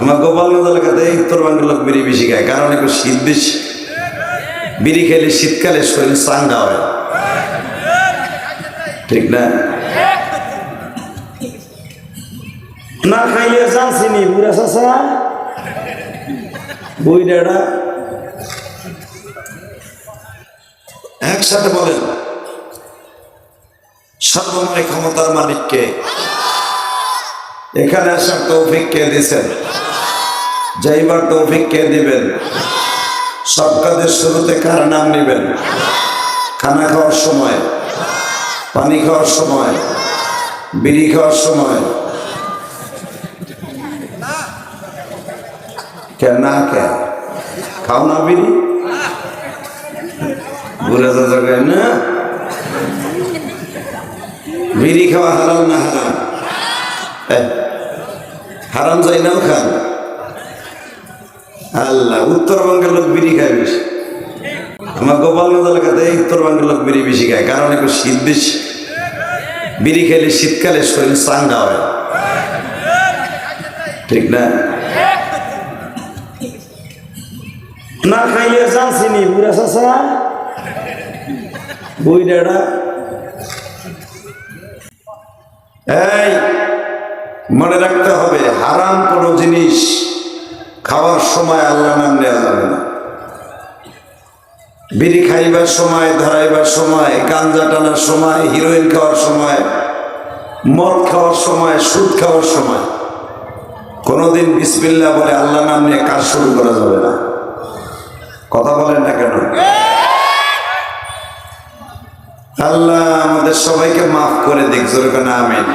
আমার গোপালগঞ্জ এলাকাতে উত্তরবঙ্গের লোক বিড়ি বেশি খায়। কারণ একটু শীত বেশি। বিড়ি খেলে শীতকালে শরীর চাঙ্গা হয়। ঠিক না? না খাইলে জানছিনি বুড়া চাষা বই ডেড়া একসাথে বলেন, সর্বময় ক্ষমতার মালিককে। এখানে আসার তৌফিক কে দিছেন যাইবার তৌফিক কে দিবেন? সব কাজের শুরুতে কার নাম নিবেন? খানা খাওয়ার সময়, পানি খাওয়ার সময়, বিড়ি খাওয়ার সময়? কে না কে? খাও না বিড়ি? ঘুরে যাবে না। বিড়ি খাওয়া হারাম না হারাম? হারাম যাই নাও খান। আল্লাহ, উত্তরবঙ্গের লোক বিড়ি খায় বেশি। আমার গোপালগঞ্জ এলাকাতে উত্তরবঙ্গের লোক বিড়ি বেশি খায়, কারণ একটু শীত বেশি। বিড়ি খেলে শীতকালে শরীর চাঙ্গা হয়। ঠিক না? না খাইলে জানছিনি বুড়া চাষা বই ডেড়া এই, মনে রাখতে হবে হারাম কোনো জিনিস খাওয়ার সময় আল্লাহ নাম নেওয়া যাবে না। বিড়ি খাইবার সময়, ধরাইবার সময়, গাঞ্জা টানার সময়, হিরোইন খাওয়ার সময়, মদ খাওয়ার সময়, সুদ খাওয়ার সময়। কোনোদিন বিসমিল্লা বলে আল্লাহ নাম নিয়ে কাজ শুরু করা যাবে না। কথা বলেন না কেন? আল্লাহ আমাদের সবাইকে মাফ করে দিক, জোরে না আমিন।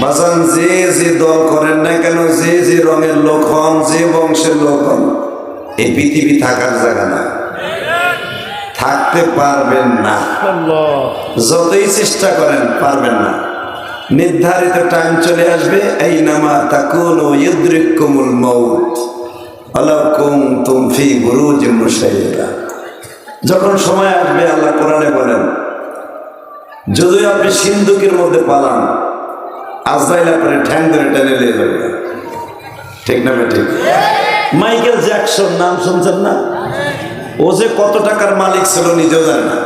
বাজান যে যে দল করেন না কেন, যে যে রঙের লোক হন, যে বংশের লোক হন, এই পৃথিবী থাকার জায়গা না। থাকতে পারবেন না। যতই চেষ্টা করেন, পারবেন না। নির্ধারিত টাইম চলে আসবে এই নামা তাকুন ও ইদ্রিকুমুল মৌত আলাকুম তুমফি বুরুজ মুশাইয়্যিদা যখন সময় আসবে, আল্লাহ কোরআনে বলেন যদি আপনি সিন্ধুকের মধ্যে পালান আজরাইল আপনার ঠ্যাং ধরে টেনে নিয়ে যাবে। ঠিক না ঠিক মাইকেল জ্যাকসন, নাম শুনছেন না? ও যে কত টাকার মালিক ছিল নিজেও জানে না।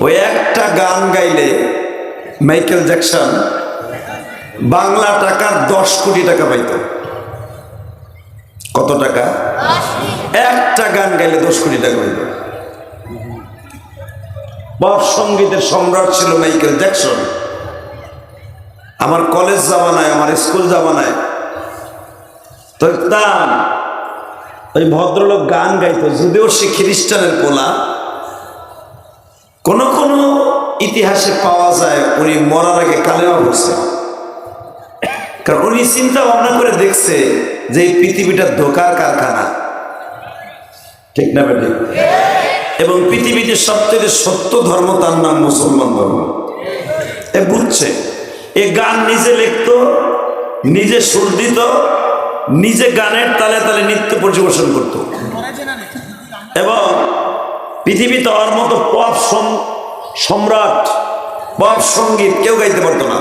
ওই একটা গান গাইলে মাইকেল জ্যাকসন বাংলা টাকার দশ কোটি টাকা পাইত। কত টাকা? একটা গান গাইলে দশ কোটি টাকা পাইত। পপ সঙ্গীতের সম্রাট ছিল মাইকেল জ্যাকসন। আমার কলেজ যাওয়া নাই, আমার স্কুল জামানায় তো দাম ওই ভদ্রলোক গান গাইতো, যদিও সে খ্রিস্টানের পোলা। কোন কোন ইতিহাসে পাওয়া যায় উনি মরার আগে কালেমা পড়ছে। কারণ উনি চিন্তা ভাবনা করে দেখছে যে এই পৃথিবীটা ধোকার কারখানা। ঠিক না বেটি? এবং পৃথিবীতে সবচেয়ে সত্য ধর্ম তার নাম মুসলমান ধর্ম। এ বুঝছে? এ গান নিজে লিখতো, নিজে সুর দিত নিজে গানের তালে তালে নৃত্য পরিবেশন করত। এবং পৃথিবীতে ওর মতো পপ সম- সম্রাট, পপ সংগীত কেউ গাইতে পারতো না।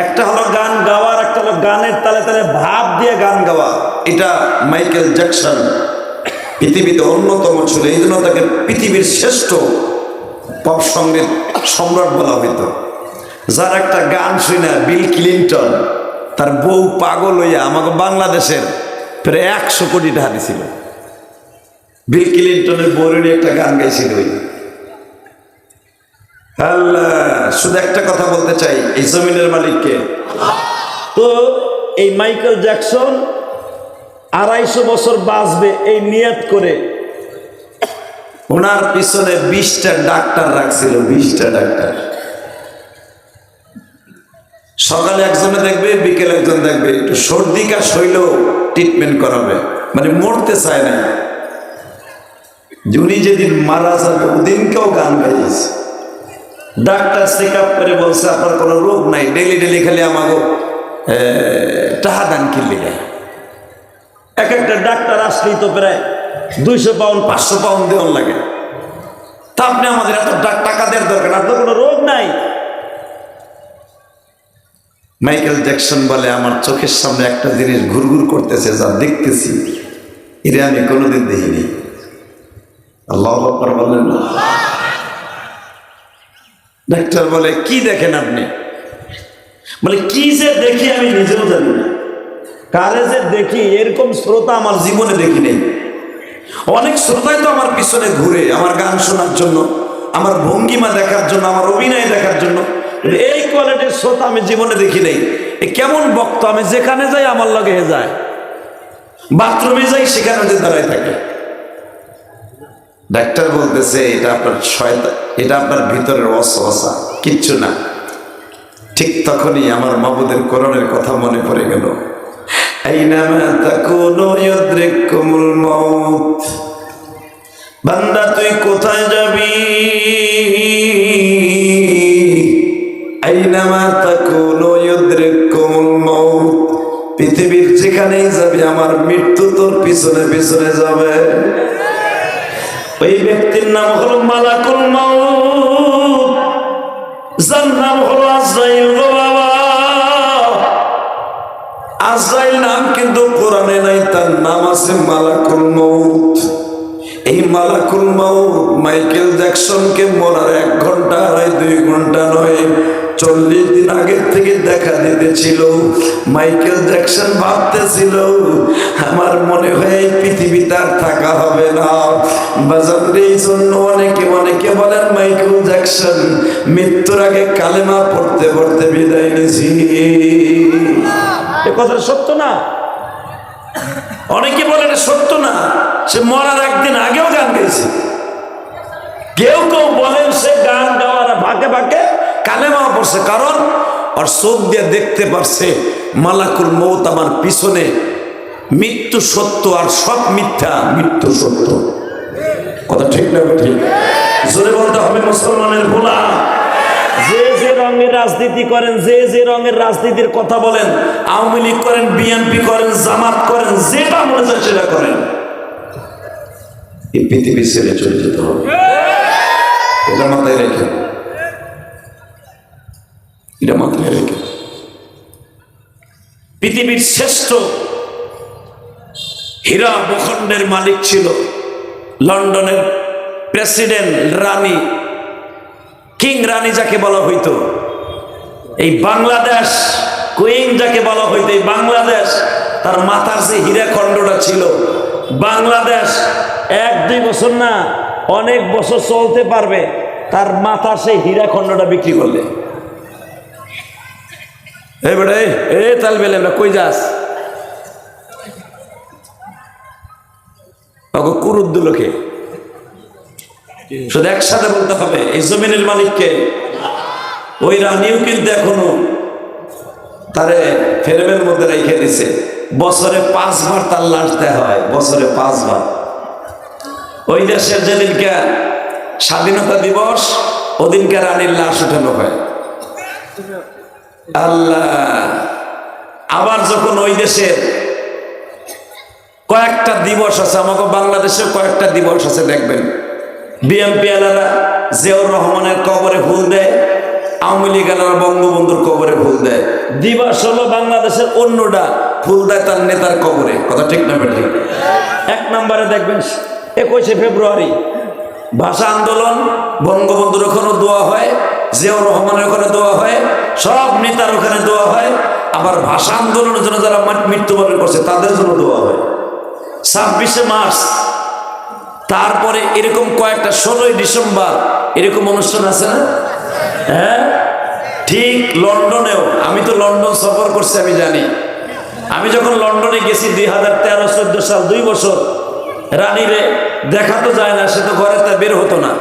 একটা হলো গান গাওয়ার একটা হলো গানের তালে তালে ভাব দিয়ে গান গাওয়া। এটা মাইকেল জ্যাকসন পৃথিবীতে অন্যতম ছিল এই জন্য তাকে পৃথিবীর শ্রেষ্ঠ পপ সংগীত সম্রাট বলা হইতো। যার একটা গান শুনে বিল ক্লিন্টন, তার বউ পাগল হইয়া আমাকে বাংলাদেশের প্রায় একশো কোটি টাকা দিছিল। বিল ক্লিন্টনের বউরের একটা গান গাইছিল ওই। শুধু একটা কথা বলতে চাই, এই জমিনের মালিককে। তো এই মাইকেল জ্যাকসন আড়াইশো বছর বাঁচবে এই নিয়ত করে। ওনার পিছনে বিশটা ডাক্তার রাখছিল, বিশটা ডাক্তার। সকালে একজনে দেখবে, বিকেলে একজন দেখবে। একটু সর্দি কাশ হইলেও ট্রিটমেন্ট করাবে। মানে মরতে চায় না। উনি যেদিন মারা যাবে, ওদিনকেও গান গাইছে। ডাক্তার চেক আপ করে বলছে, আপনার কোনো রোগ নাই। ডেলি ডেলি খালি আমাকে টাহা দান কিনলে এক একটা ডাক্তার আসলেই তো প্রায় দুইশো পাউন্ড, পাঁচশো পাউন্ড দেওয়ার লাগে। তা আপনি আমাদের এত টাকা দেওয়ার দরকার আপনার কোনো রোগ নাই। মাইকেল জ্যাকসন বলে, আমার চোখের সামনে একটা জিনিস ঘুরঘুর করতেছে, যা দেখতেছি এটা আমি কোনোদিন দেখিনি। আল্লাহ বললেন ডাক্তার বলে, কি দেখেন আপনি? বলে, কি যে দেখি আমি নিজেও জানি না। কারে যে দেখি, এরকম শ্রোতা আমার জীবনে দেখি নেই। অনেক শ্রোতাই তো আমার পিছনে ঘুরে, আমার গান শোনার জন্য, আমার ভঙ্গিমা দেখার জন্য, আমার অভিনয় দেখার জন্য এই কোয়ালিটির শ্রোতা আমি জীবনে দেখি নেই। কেমন বক্ত? আমি যেখানে যাই আমার লগে যায়। বাথরুমে যাই, সেখানে দাঁড়ায় থাকে। ডাক্তার বলতেছে, এটা আপনার শয়তা, এটা আপনার ভিতরের অসহসা, কিচ্ছু না। ঠিক তখনই আমার মাবুদের করণের কথা মনে পড়ে গেল। বান্দা, তুই কোথায় যাবি? আইনামা তাকুনু ইউদ্রিকুমুল মাউত। পৃথিবীর যেখানেই যাবি, আমার মৃত্যু তোর পিছনে পিছনে যাবে। ওই ব্যক্তির নাম হলো মালাকুল যার নাম হলো আজরাইল বাবা। নাম কিন্তু কোরআনে নাই, তার নাম আছে মালাকুল মৌত এই মালাকুল মৌত মাইকেল জ্যাকসনকে মরার এক ঘণ্টা নয় দুই ঘণ্টা নয় চল্লিশ দিন আগের থেকে দেখা দিতেছিল মাইকেল জ্যাকসন ভাবতেছিল আমার মনে হয় এই পৃথিবীতে আর থাকা হবে না। বাজার এই জন্য অনেকে অনেকে বলেন মাইকেল জ্যাকসন মৃত্যুর আগে কালেমা পড়তে পড়তে বিদায় নিয়েছি। এ কথাটা সত্য না? অনেকে বলেন সত্য না সে মরার একদিন আগেও গান গাইছে কেউ কেউ বলেন সে গান গাওয়ার ভাগে ভাগে কালেমা পড়ছে কারণ, আর চোখ দিয়ে দেখতে পারছে মালাকুল মৌত আমার পিছনে মৃত্যু সত্য আর সব মিথ্যা। মৃত্যু সত্য। কথা ঠিক না ঠিক? জোরে বলতে হবে মুসলমানের ভোলা। যে যে রঙের রাজনীতি করেন, যে যে রঙের রাজনীতির কথা বলেন, আওয়ামী লীগ করেন, বিএনপি করেন, জামাত করেন, যেটা মনে চায় সেটা করেন। এই পৃথিবী ছেড়ে চলে যেতে হবে। এটা মাথায় রেখে। এটা মাথায় রেখে। পৃথিবীর শ্রেষ্ঠ হীরা ভূখণ্ডের মালিক ছিল লন্ডনের প্রেসিডেন্ট রানী, কিং রানী যাকে বলা হইতো। এই বাংলাদেশ কুইন যাকে বলা হইতো, এই বাংলাদেশ, তার মাথার যে হীরাখণ্ডটা ছিল, বাংলাদেশ এক দুই বছর না, অনেক বছর চলতে পারবে, তার মাথার সেই হীরাখণ্ডটা বিক্রি করলে। এই বেটা এ তাল বেলে আমরা কই যাস? ওকে শুধু একসাথে বলতে হবে, এই জমিনের মালিককে। ওই রানীও কিন্তু এখনও তারে ফেরেমের মধ্যে রেখে দিছে। বছরে পাঁচবার তার লাশ দেওয়া হয়, বছরে পাঁচবার। ওই দেশের যেদিনকে স্বাধীনতা দিবস, ওদিনকে রানীর লাশ উঠানো হয়। আল্লাহ, আবার যখন ওই দেশের কয়েকটা দিবস আছে, আমাকে বাংলাদেশে কয়েকটা দিবস আছে, দেখবেন। বিএমপি এলারা জিয়াউর রহমানের কবরে ফুল দেয়, আওয়ামী লীগ এলারা বঙ্গবন্ধুর কবরে ফুল দেয়। দিবস হলো বাংলাদেশের অন্যটা, ফুল দেয় তার নেতার কবরে। কথা ঠিক না ঠিক এক নম্বরে দেখবেন, একুশে ফেব্রুয়ারি, ভাষা আন্দোলন, বঙ্গবন্ধুর ওখানে দোয়া হয়, জিয়াউর রহমানের ওখানে দোয়া হয় সব নেতার ওখানে দোয়া হয়। আবার ভাষা আন্দোলনের জন্য যারা মৃত্যুবরণ করছে, তাদের জন্য দোয়া হয়। ছাব্বিশে মার্চ, তারপরে এরকম কয়েকটা ষোলোই ডিসেম্বর, এরকম অনুষ্ঠান আছে না? হ্যাঁ? ঠিক লন্ডনেও, আমি তো লন্ডন সফর করছি, আমি জানি। আমি যখন লন্ডনে গেছি দুই হাজার তেরো, চোদ্দ সাল, দুই বছর, রানীরে, দেখা তো যায় না, সে তো ঘরে তা বের হতো না।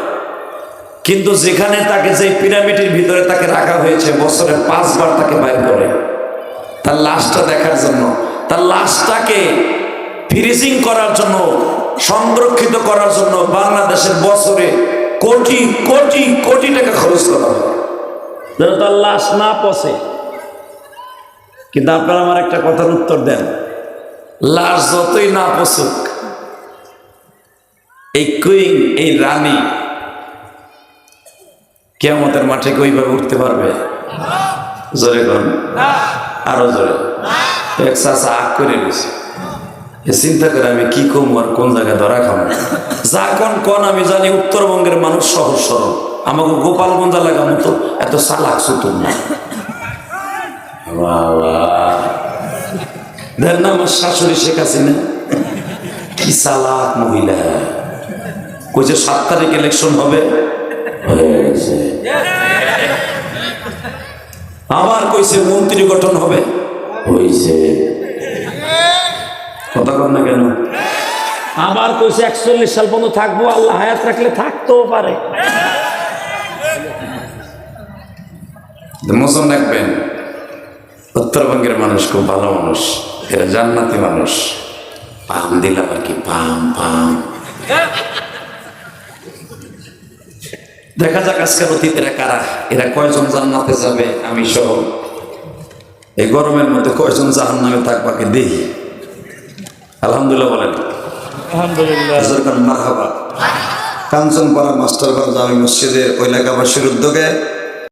কিন্তু যেখানে তাকে যে পিরামিডের ভিতরে তাকে রাখা হয়েছে, বছরে পাঁচবার তাকে বাইর করে। তার লাশটা দেখার জন্য, তার লাশটাকে ফ্রিজিং করার জন্য, সংরক্ষিত করার জন্য বাংলাদেশের বছরে কোটি কোটি কোটি টাকা খরচ করা হয়। যেন তার লাশ না পচে। কিন্তু আপনারা আমার একটা কথার উত্তর দেন। লাশ যতই না পশুক এই কুইং এই রানী কেমতের মাঠে ওইভাবে উঠতে পারবে? জোরে কন। আরও জোরে। এক চাষা আগ করে এ চিন্তা করে আমি কি কম আর কোন জায়গায় ধরা খাব? যা কন কন, আমি জানি উত্তরবঙ্গের মানুষ সহজ সরল। আমাকে গোপালগঞ্জ এলাকার মতো এত চালাক সুতুম না। দেখ না আমার শাশুড়ি শেখ হাসিনা। কি চালাক মহিলা। কইছে সাত তারিখ ইলেকশন হবে। হয়ে গেছে আবার কইছে মন্ত্রী গঠন হবে। হইছে। কথা কর না কেন? আবার কইছে একচল্লিশ সাল পর্যন্ত থাকব আল্লাহ হায়াত রাখলে থাকতেও পারে। মোসন রাখবেন উত্তরবঙ্গের মানুষ খুব ভালো মানুষ এরা জান্নাতি মানুষ। পাম দিলাম আর কি পাম পাম। দেখা যাক আজকের অতীতেরা কারা? এরা কয়জন জান্নাতে যাবে? আমি সহ। এই গরমের মধ্যে কয়জন জাহান নামে থাকবাকে দেই? আলহামদুলিল্লাহ বলেন। আলহামদুলিল্লাহ। মারহাবা। কাঞ্চনপাড়া মাস্টারপাড়া জামি মসজিদের ওই এলাকাবাসীর উদ্যোগে